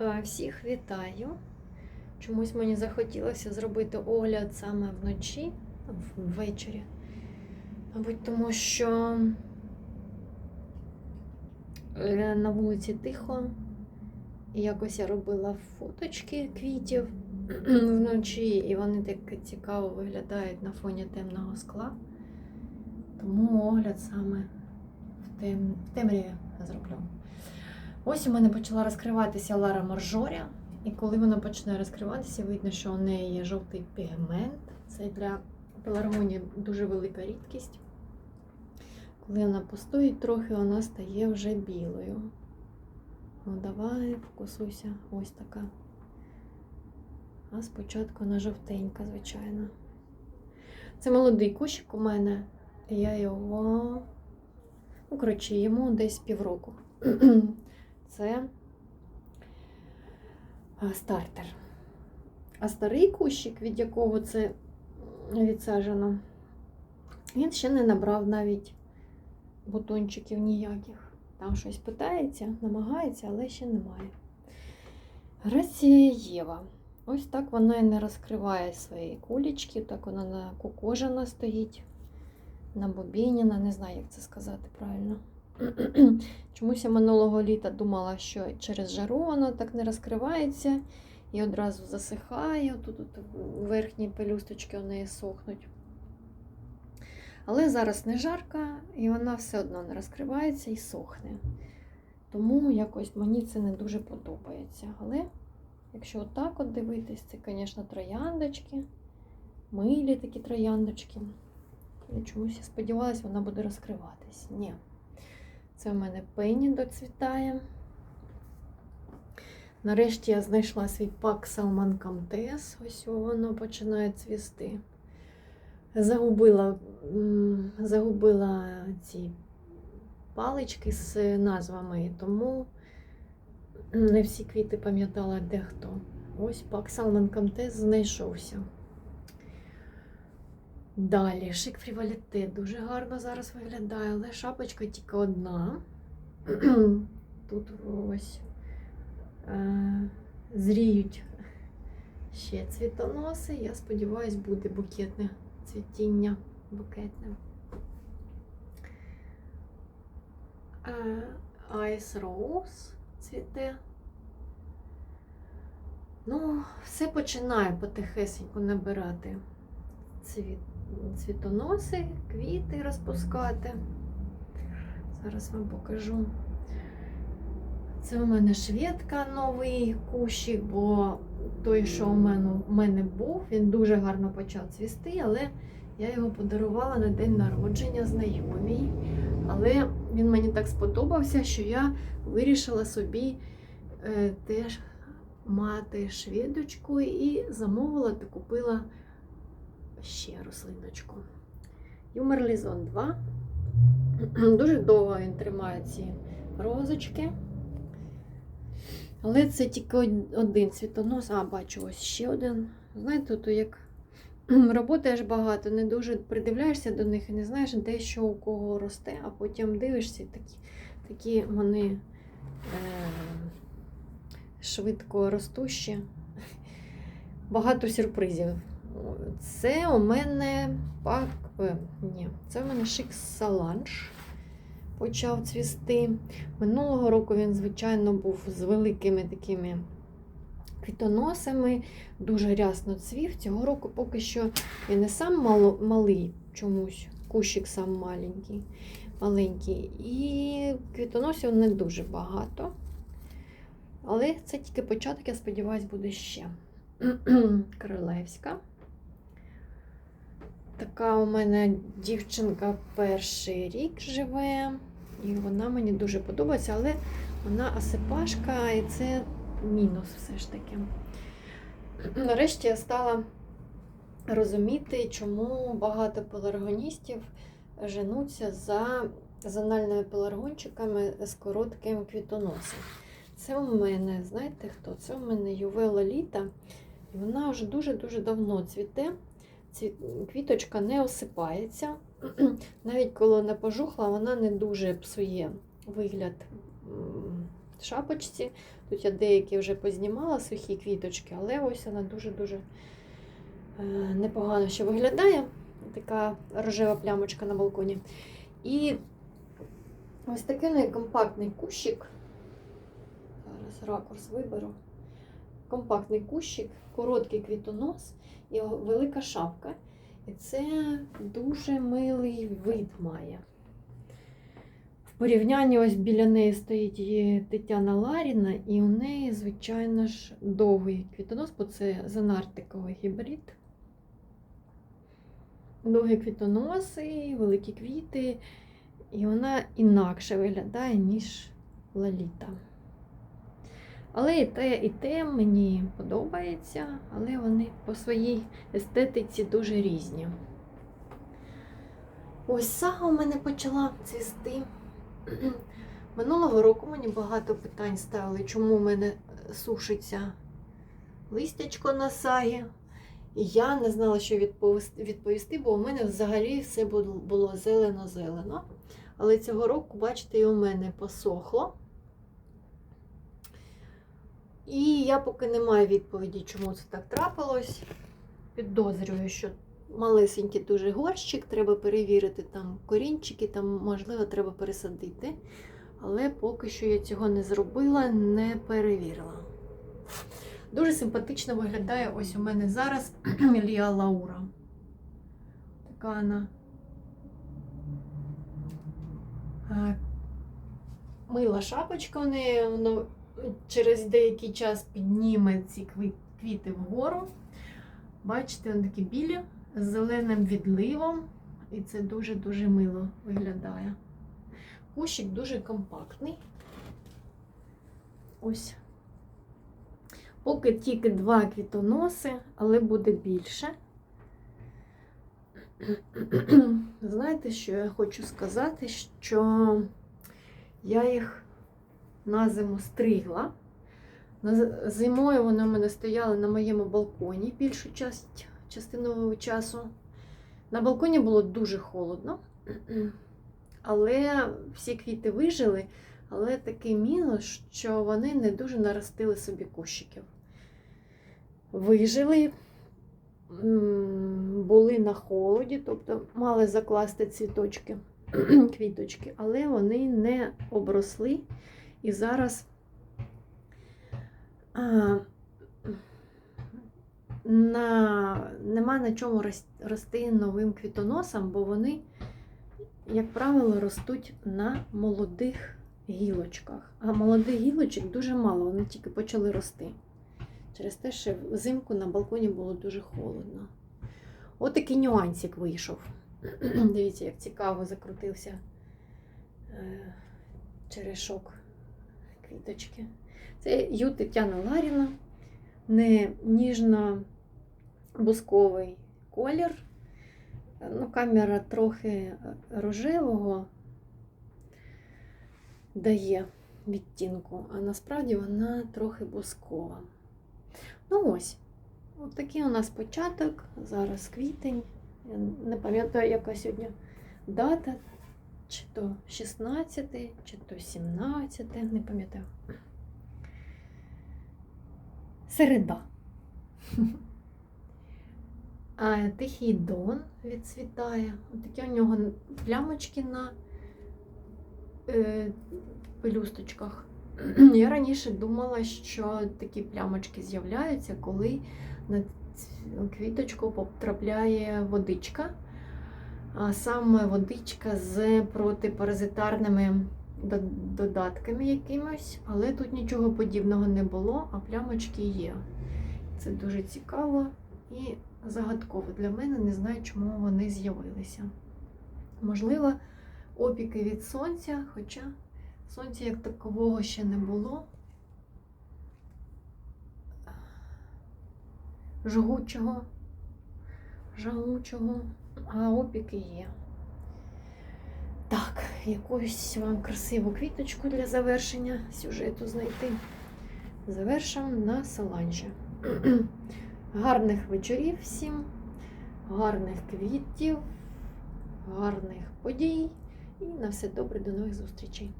Е, Всіх вітаю. Чомусь мені захотілося зробити огляд саме вночі, ввечері. Мабуть, тому що е, на вулиці тихо. І якось я робила фоточки квітів вночі, і вони так цікаво виглядають на фоні темного скла. Тому огляд саме в, тем... в темряві зроблю. Ось у мене почала розкриватися Лара Маржоря. І коли вона почне розкриватися, видно, що у неї є жовтий пігмент. Це для пеларгонії дуже велика рідкість. Коли вона постоїть трохи, вона стає вже білою. Ну, давай, фокусуйся, ось така. А спочатку вона жовтенька, звичайно. Це молодий кущик у мене. Я його. Ну, коротше, йому десь півроку. Це стартер. А старий кущик, від якого це відсаджено, він ще не набрав навіть бутончиків ніяких. Там щось питається, намагається, але ще немає. Грація Єва. Ось так вона і не розкриває свої кулічки, так вона накукожена стоїть, набобіняна, не знаю, як це сказати правильно. Чомусь я минулого літа думала, що через жару вона так не розкривається і одразу засихає. Тут, верхні пелюсточки у неї сохнуть. Але зараз не жарко, і вона все одно не розкривається і сохне. Тому якось мені це не дуже подобається. Але якщо отак от дивитись, це, звісно, трояндочки, милі такі трояндочки. Я чомусь я сподівалася, вона буде розкриватись. Ні. Це в мене пені доцвітає. Нарешті я знайшла свій пак Salman Comtes. Ось воно починає цвісти. Загубила, загубила ці палички з назвами, тому не всі квіти пам'ятала де хто. Ось пак Salman Comtes знайшовся. Далі шик фріваліте дуже гарно зараз виглядає, але шапочка тільки одна. Тут ось е, зріють ще цвітоноси. Я сподіваюся, буде букетне цвітіння букетне. Е, Ice Rose цвіте. Ну, все починає потихесеньку набирати цвіт, цвітоноси, квіти розпускати. Зараз вам покажу. Це у мене шведка новий кущик, бо той, що у мене, у мене був, він дуже гарно почав цвісти, але я його подарувала на день народження знайомій. Але він мені так сподобався, що я вирішила собі е, теж мати шведочку і замовила та купила ще рослиночку. Юмерлізон 2. Дуже довго він тримає ці розочки. Але це тільки один цвітонос. А, бачу, ось ще один. Знаєте, то як роботаєш багато, не дуже придивляєшся до них і не знаєш, де що у кого росте, а потім дивишся, такі, такі вони е, швидко ростущі. Багато сюрпризів. Це у мене пак. е, Ні, це у мене шик саланж почав цвісти. Минулого року він, звичайно, був з великими такими квітоносами, дуже рясно цвів. Цього року поки що він не сам мало, малий чомусь, кущик сам маленький, маленький. І квітоносів не дуже багато. Але це тільки початок, я сподіваюся, буде ще. Королевська. Така у мене дівчинка перший рік живе, і вона мені дуже подобається, але вона асипашка, і це мінус все ж таки. Нарешті я стала розуміти, чому багато пеларгоністів женуться за зональними пеларгончиками з коротким квітоносом. Це у мене, знаєте хто? Це у мене Ювела Літа. І вона вже дуже-дуже давно цвіте. Ці- Квіточка не осипається. Навіть коли вона пожухла, вона не дуже псує вигляд шапочці. Тут я деякі вже познімала сухі квіточки, але ось вона дуже-дуже е, непогано ще виглядає. Така рожева плямочка на балконі. І ось такий в неї компактний кущик. Зараз ракурс виберу. Компактний кущик, короткий квітонос і велика шапка. І це дуже милий вид має. В порівнянні ось біля неї стоїть є Тетяна Ларіна, і у неї, звичайно ж, довгий квітонос, бо це занартиковий гібрид. Довгі квітоноси, великі квіти, і вона інакше виглядає, ніж Лаліта. Але і те, і те мені подобається, але вони по своїй естетиці дуже різні. Ось сага у мене почала цвісти. Минулого року мені багато питань ставили, чому у мене сушиться листячко на сагі. І я не знала, що відповісти, бо у мене взагалі все було зелено-зелено. Але цього року, бачите, і у мене посохло. І я поки не маю відповіді, чому це так трапилось. Підозрюю, що малесенький дуже горщик, треба перевірити там корінчики, там, можливо, треба пересадити. Але поки що я цього не зробила, не перевірила. Дуже симпатично виглядає ось у мене зараз Лія Лаура. Така вона. Мила шапочка у неї, через деякий час підніме ці квіти вгору. Бачите, вони такі білі з зеленим відливом, і це дуже-дуже мило виглядає. Кущик дуже компактний. Ось. Поки тільки два квітоноси, але буде більше. Знаєте, що я хочу сказати, що я їх на зиму стригла. Зимою вони в мене стояли на моєму балконі більшу часть, частину часу. На балконі було дуже холодно, але всі квіти вижили, але такий мінус, що вони не дуже наростили собі кущиків. Вижили, були на холоді, тобто мали закласти цвіточки, квіточки, але вони не обросли. І зараз а, на, нема на чому рости новим квітоносам, бо вони, як правило, ростуть на молодих гілочках. А молодих гілочок дуже мало, вони тільки почали рости. Через те, що взимку на балконі було дуже холодно. От такий нюансик вийшов. Дивіться, як цікаво закрутився е, черешок квіточки. Це ю Тетяна Ларіна, не ніжно-бусковий колір. Ну, камера трохи рожевого дає відтінку, а насправді вона трохи бускова. Ну ось, от такий у нас початок, зараз квітень. Я не пам'ятаю, яка сьогодні дата, чи то 16, чи то 17, не пам'ятаю. Середа. А тихий дон відцвітає. Такі у нього плямочки на е, пелюсточках. Я раніше думала, що такі плямочки з'являються, коли на квіточку потрапляє водичка, саме водичка з протипаразитарними додатками якимось, але тут нічого подібного не було, а плямочки є. Це дуже цікаво і загадково для мене. Не знаю, чому вони з'явилися. Можливо, опіки від сонця, хоча сонця як такового ще не було. Жгучого, жагучого, а опіки є. Так, якусь вам красиву квіточку для завершення сюжету знайти. Завершимо на саланжі. Гарних вечорів всім, гарних квітів, гарних подій і на все добре, до нових зустрічей.